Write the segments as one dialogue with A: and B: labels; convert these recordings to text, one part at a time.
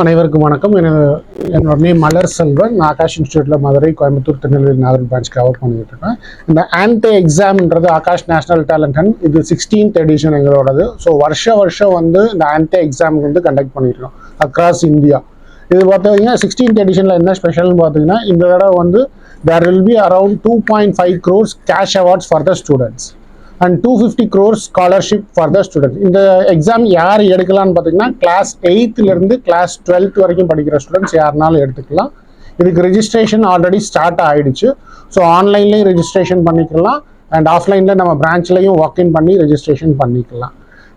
A: அனைவருக்கும் வணக்கம். என்னோட நேம் மலர் செல்வன். நான் ஆகாஷ் இன்ஸ்டியூட்டில் மதுரை கோயம்புத்தூர் திருநெல்வேலி நாகர் பிரான்ச் கவர் பண்ணிட்டு இருக்கேன். இந்த ஆன்டே எக்ஸாம்ன்றது ஆகாஷ் நேஷனல் டேலண்ட் ஹண்ட் இது சிக்ஸ்டீன்த் எடிஷன் எங்களோடது. ஸோ வருஷ வருஷம் வந்து இந்த ஆன்டே எக்ஸாம் வந்து கண்டக்ட் பண்ணியிருக்கோம் அக்ராஸ் இந்தியா இது பார்த்தீங்கன்னா சிக்ஸ்டீன்த் எடிஷனில் என்ன ஸ்பெஷல்னு பார்த்தீங்கன்னா இந்த தடவை வந்து there will be around two point five crores cash awards for the students and two fifty crore scholarship for the student இந்த எக்ஸாம் யார் எடுக்கலாம்னு பார்த்தீங்கன்னா கிளாஸ் எயித்துலேருந்து கிளாஸ் டுவெல்த் வரைக்கும் படிக்கிற ஸ்டூடெண்ட்ஸ் யாருனாலும் எடுத்துக்கலாம். இதுக்கு ரிஜிஸ்ட்ரேஷன் ஆல்ரெடி ஸ்டார்ட் ஆகிடுச்சு ஸோ ஆன்லைன்லேயும் ரிஜிஸ்ட்ரேஷன் பண்ணிக்கலாம். அண்ட் ஆஃப்லைனில் நம்ம பிரான்ச்லையும் வாக்இன் பண்ணி ரிஜிஸ்ட்ரேஷன் பண்ணிக்கலாம்.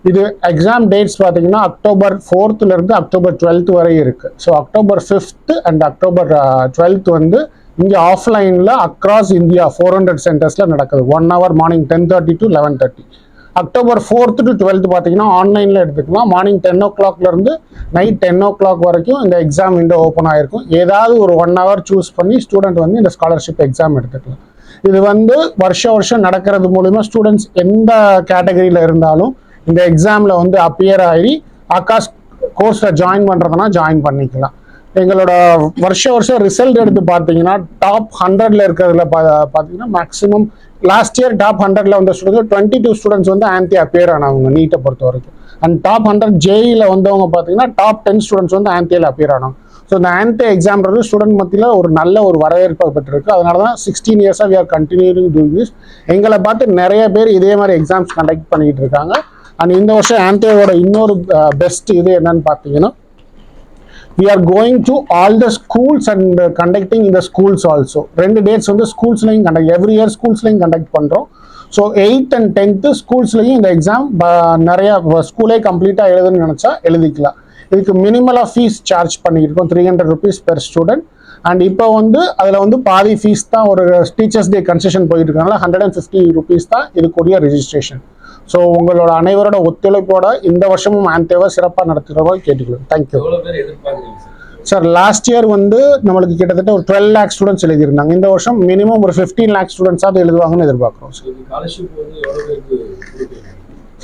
A: இது எக்ஸாம் டேட்ஸ் பார்த்தீங்கன்னா அக்டோபர் ஃபோர்த்துலேருந்து அக்டோபர் டுவெல்த் வரை இருக்குது so October fifth and October twelfth வந்து இங்கே ஆஃப்லைனில் அக்ராஸ் இந்தியா ஃபோர் ஹண்ட்ரட் சென்டர்ஸில் நடக்குது. One hour morning ten thirty to eleven thirty October fourth to twelfth பார்த்தீங்கன்னா ஆன்லைனில் எடுத்துக்கலாம் மார்னிங் டென் ஓ கிளாக்லேருந்து நைட் டென் ஓ கிளாக் வரைக்கும் இந்த எக்ஸாம் விண்டோ ஓப்பன் ஆகிருக்கும் ஏதாவது ஒரு ஒன் ஹவர் சூஸ் பண்ணி ஸ்டூடெண்ட் வந்து இந்த ஸ்காலர்ஷிப் எக்ஸாம் எடுத்துக்கலாம். இது வந்து வருஷ வருஷம் நடக்கிறது மூலிமா ஸ்டூடெண்ட்ஸ் எந்த கேட்டகரியில் இருந்தாலும் இந்த எக்ஸாமில் வந்து அப்பியர் ஆகி ஆகாஷ் கோர்ஸில் ஜாயின் பண்ணுறதுனா ஜாயின் பண்ணிக்கலாம். எங்களோட வருஷ வருஷம் ரிசல்ட் எடுத்து பார்த்தீங்கன்னா டாப் ஹண்ட்ரட்ல இருக்கிறதுல பா பார்த்தீங்கன்னா மேக்ஸிமம் லாஸ்ட் இயர் டாப் ஹண்ட்ரட்ல வந்த ஸ்டூடெண்ட்ஸ் டுவெண்ட்டி டூ ஸ்டூடெண்ட்ஸ் வந்து ஆன்டி அப்பியர் ஆனவங்க நீட்டை பொறுத்த வரைக்கும். அண்ட் டாப் ஹண்ட்ரட் ஜேஇல வந்தவங்க பார்த்தீங்கன்னா டாப் டென் ஸ்டூடெண்ட்ஸ் வந்து ஆன்டியில் அப்பியர் ஆனவங்க ஸோ இந்த ஆன்டி எக்ஸாம்ன்றது ஸ்டூடெண்ட் மத்தியில் ஒரு நல்ல ஒரு வரவேற்பு பெற்றிருக்கு. அதனால தான் சிக்ஸ்டீன் இயர்ஸாக we are continuing to this எங்களை பார்த்து நிறைய பேர் இதே மாதிரி எக்ஸாம்ஸ் கண்டக்ட் பண்ணிட்டு இருக்காங்க. அண்ட் இந்த வருஷம் ஆன்டியோட இன்னொரு பெஸ்ட் இது என்னன்னு பார்த்தீங்கன்னா we are going to all the schools and conducting இந்த ஸ்கூல்ஸ் ஆல்சோ ரெண்டு டேட்ஸ் வந்து ஸ்கூல்ஸ்லையும் கண்டக்ட் எவ்ரி இயர் ஸ்கூல்ஸ்லையும் கண்டக்ட் பண்ணுறோம் ஸோ எயித் அண்ட் டென்த்து ஸ்கூல்ஸ்லையும் இந்த எக்ஸாம் நிறையா ஸ்கூலே கம்ப்ளீட்டாக எழுதுன்னு நினச்சா எழுதிக்கலாம். இதுக்கு மினிமலாக ஃபீஸ் சார்ஜ் பண்ணியிருக்கோம் three hundred rupees per student and இப்போ வந்து அதில் வந்து பாதி ஃபீஸ் தான் ஒரு டீச்சர்ஸ் டே கன்செஷன் போயிட்டு இருக்காங்களா ஹண்ட்ரட் அண்ட் ஃபிஃப்டி ருபீஸ் தான் இதுக்குரிய ரெஜிஸ்ட்ரேஷன் ஸோ உங்களோட அனைவரோட ஒத்துழைப்போட இந்த வருஷமும் ஆன்டேவை சிறப்பாக நடத்துகிறவங்க கேட்டுக்கிறோம் தேங்க்யூ
B: சார்
A: லாஸ்ட் இயர் வந்து நம்மளுக்கு கிட்டத்தட்ட ஒரு டுவெல் லேக் ஸ்டூடெண்ட்ஸ் எழுதியிருந்தாங்க. இந்த வருஷம் மினிமம் ஒரு ஃபிஃப்டீன் லேக் ஸ்டூடெண்ட்ஸாவது எழுதுவாங்கன்னு எதிர்பார்க்குறோம் சார்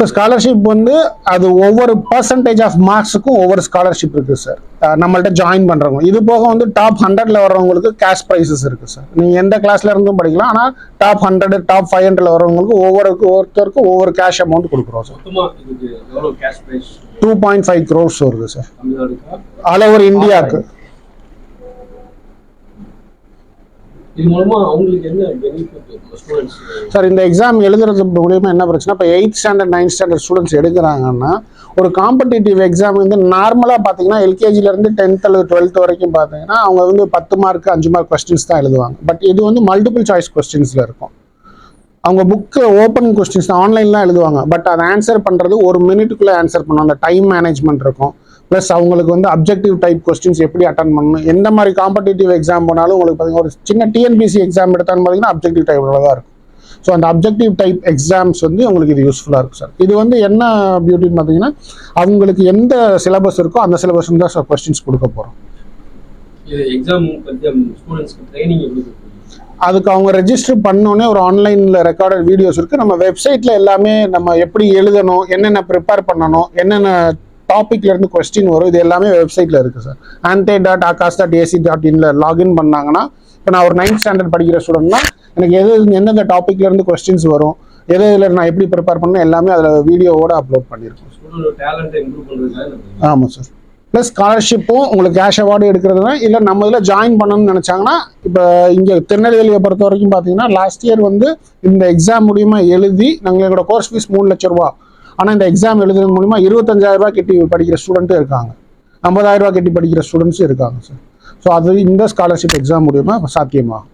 A: ஸோ ஸ்காலர்ஷிப் வந்து அது ஒவ்வொரு பர்சன்டேஜ் ஆஃப் மார்க்ஸுக்கும் ஒவ்வொரு ஸ்காலர்ஷிப் இருக்குது சார் நம்மள்ட்ட ஜாயின் பண்ணுறவங்க இது போக வந்து டாப் ஹண்ட்ரட்ல வர்றவங்களுக்கு கேஷ் ப்ரைஸஸ் இருக்குது சார் நீங்கள் எந்த கிளாஸ்ல இருந்தும் படிக்கலாம். ஆனால் டாப் ஹண்ட்ரட் டாப் ஃபைவ் ஹண்ட்ரட்ல வர்றவங்களுக்கு ஒவ்வொரு ஒருத்தருக்கும் ஒவ்வொரு கேஷ் அமௌண்ட் கொடுக்குறோம் sir two point five crores வருது சார் ஆல் ஓவர் இந்தியாவுக்கு
B: இது மூலமா அவங்களுக்கு என்ன பெனிஃபிட் ஸ்டூடெண்ட்ஸ்
A: சார் இந்த எக்ஸாம் எழுதுறது மூலியமாக என்ன பிரச்சனை? இப்போ eighth standard ninth standard students எடுக்கிறாங்கன்னா ஒரு காம்படிட்டிவ் எக்ஸாம் வந்து நார்மலாக பார்த்தீங்கன்னா எல்கேஜிலேருந்து டென்த் அல்லது டுவெல்த் வரைக்கும் பார்த்தீங்கன்னா அவங்க வந்து பத்து மார்க் அஞ்சு மார்க் கொஸ்டின்ஸ் தான் எழுதுவாங்க. பட் இது வந்து மல்டிபிள் சாய்ஸ் கொஸ்டின்ஸில் இருக்கும். அவங்க புக்கு ஓப்பன் கொஸ்டின்ஸ் தான் ஆன்லைன்லாம் எழுதுவாங்க. பட் அதை ஆன்சர் பண்ணுறது ஒரு மினிட்டுக்குள்ளே ஆன்சர் பண்ணும். அந்த டைம் மேனேஜ்மெண்ட் இருக்கும். ப்ளஸ் அவங்களுக்கு வந்து அப்ஜெக்டிவ் டைப் கொஸ்டின்ஸ் எப்படி அட்டன் பண்ணணும் எந்த மாதிரி காம்படிட்டிவ் எக்ஸாம் போனாலும் உங்களுக்கு பார்த்தீங்கன்னா ஒரு சின்ன டிஎன்பிசி எக்ஸாம் எடுத்தாலும் பார்த்தீங்கன்னா அப்ஜெக்டிவ் டைப்பில் தான் இருக்கும். ஸோ அந்த அப்ஜெக்டிவ் டைப் எக்ஸாம்ஸ் வந்து உங்களுக்கு இது யூஸ்ஃபுல்லாக இருக்கும் சார் இது வந்து என்ன பியூட்டின்னு பார்த்தீங்கன்னா அவங்களுக்கு எந்த சிலபஸ் இருக்கோ அந்த சிலபஸ் தான் சார் கொஸ்டின்ஸ் கொடுக்க போகிறோம்
B: எக்ஸாம் ஸ்டூடெண்ட்ஸ்க்கு ட்ரைனிங்
A: அதுக்கு அவங்க ரெஜிஸ்டர் பண்ணோன்னே ஒரு ஆன்லைனில் ரெக்கார்டட் வீடியோஸ் இருக்குது நம்ம வெப்சைட்டில் எல்லாமே நம்ம எப்படி எழுதணும் என்னென்ன ப்ரிப்பேர் பண்ணணும் என்னென்ன டாப்பிக்ல இருந்து கொஸ்டின் வரும். இது எல்லாமே வெப்சைட்டில் இருக்குது sir ஆன்டே dot Aakash dot AC dot இன்ல login பண்ணாங்கன்னா இப்போ நான் ஒரு நைன்த் ஸ்டாண்டர்ட் படிக்கிற ஸ்டூடெண்ட்னா எனக்கு எது எந்தெந்த டாப்பிக்ல இருந்து கொஸ்டின்ஸ் வரும் எது இதில் நான் எப்படி ப்ரிப்பேர் பண்ணணும் எல்லாமே அதில் வீடியோவோட அப்லோட் பண்ணியிருக்கோம் ஆமாம் சார் ப்ளஸ் ஸ்காலர்ஷிப்பும் உங்களுக்கு கேஷ் அவார்டு எடுக்கிறதுனா இல்லை நம்ம இதில் ஜாயின் பண்ணணும்னு நினச்சாங்கன்னா இப்போ இங்கே திருநெல்வேலியை பொறுத்த வரைக்கும் பார்த்தீங்கன்னா லாஸ்ட் இயர் வந்து இந்த எக்ஸாம் மூலியமா எழுதி நாங்கள் எங்களோட கோர்ஸ் ஃபீஸ் மூணு லட்ச ரூபா ஆனால் இந்த எக்ஸாம் எழுதுறது மூலிமா இருபத்தஞ்சாயிரரூபா ரூபாய் கட்டி படிக்கிற ஸ்டூடெண்ட்டும் இருக்காங்க. ஐம்பதாயிரம் ரூபாய் கட்டி படிக்கிற ஸ்டூடெண்ட்ஸும் இருக்காங்க சார் ஸோ அது இந்த ஸ்காலர்ஷிப் எக்ஸாம் மூலியமா சாத்தியமாகும்.